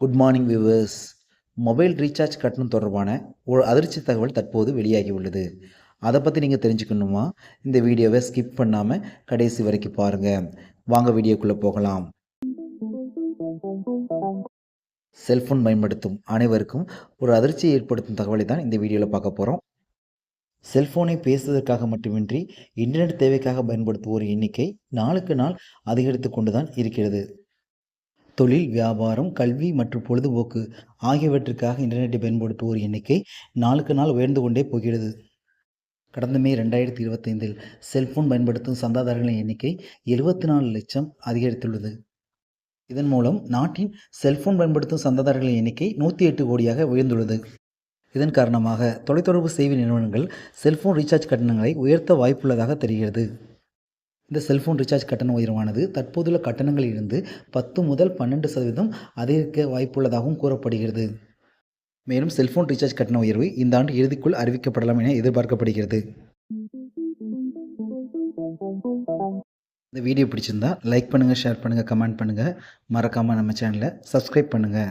Good morning viewers mobile recharge கட்டணம் தொடர்பான ஒரு அதிர்ச்சி தகவல் தற்போது வெளியாகி உள்ளது. அதை பற்றி நீங்கள் தெரிஞ்சுக்கணுமா? இந்த வீடியோவை ஸ்கிப் பண்ணாமல் கடைசி வரைக்கும் பாருங்கள் வாங்க வீடியோக்குள்ளே போகலாம். செல்ஃபோன் பயன்படுத்தும் அனைவருக்கும் ஒரு அதிர்ச்சியை ஏற்படுத்தும் தகவலை தான் இந்த வீடியோவில் பார்க்க போகிறோம் செல்ஃபோனை பேசுவதற்காக மட்டுமின்றி இன்டர்நெட் தேவைக்காக பயன்படுத்துவோர் எண்ணிக்கை நாளுக்கு நாள் அதிகரித்து கொண்டு தான் இருக்கிறது. தொழில் வியாபாரம் கல்வி மற்றும் பொழுதுபோக்கு ஆகியவற்றுக்காக இன்டர்நெட்டை பயன்படுத்துவோர் எண்ணிக்கை நாளுக்கு நாள் உயர்ந்து கொண்டே போகிறது. கடந்த மே ரெண்டாயிரத்தி இருபத்தைந்தில் செல்போன் பயன்படுத்தும் சந்தாதாரர்களின் எண்ணிக்கை எழுபத்தி நாலு லட்சம் அதிகரித்துள்ளது. இதன் மூலம் நாட்டின் செல்போன் பயன்படுத்தும் சந்தாதாரர்களின் எண்ணிக்கை நூற்றி எட்டு கோடியாக உயர்ந்துள்ளது. இதன் காரணமாக தொலைத்தொடர்பு சேவை நிறுவனங்கள் செல்போன் ரீசார்ஜ் கட்டணங்களை உயர்த்த வாய்ப்புள்ளதாக தெரிகிறது. இந்த செல்ஃபோன் ரீசார்ஜ் கட்டண உயர்வானது. தற்போதுள்ள கட்டணங்களிலிருந்து பத்து முதல் பன்னெண்டு சதவீதம் அதிகரிக்க வாய்ப்புள்ளதாகவும் கூறப்படுகிறது. மேலும் செல்ஃபோன் ரீசார்ஜ் கட்டண உயர்வு இந்த ஆண்டு இறுதிக்குள் அறிவிக்கப்படலாம் என எதிர்பார்க்கப்படுகிறது. இந்த வீடியோ பிடிச்சிருந்தா லைக் பண்ணுங்கள் ஷேர் பண்ணுங்கள் கமெண்ட் பண்ணுங்கள் மறக்காமல் நம்ம சேனலை சப்ஸ்கிரைப் பண்ணுங்கள்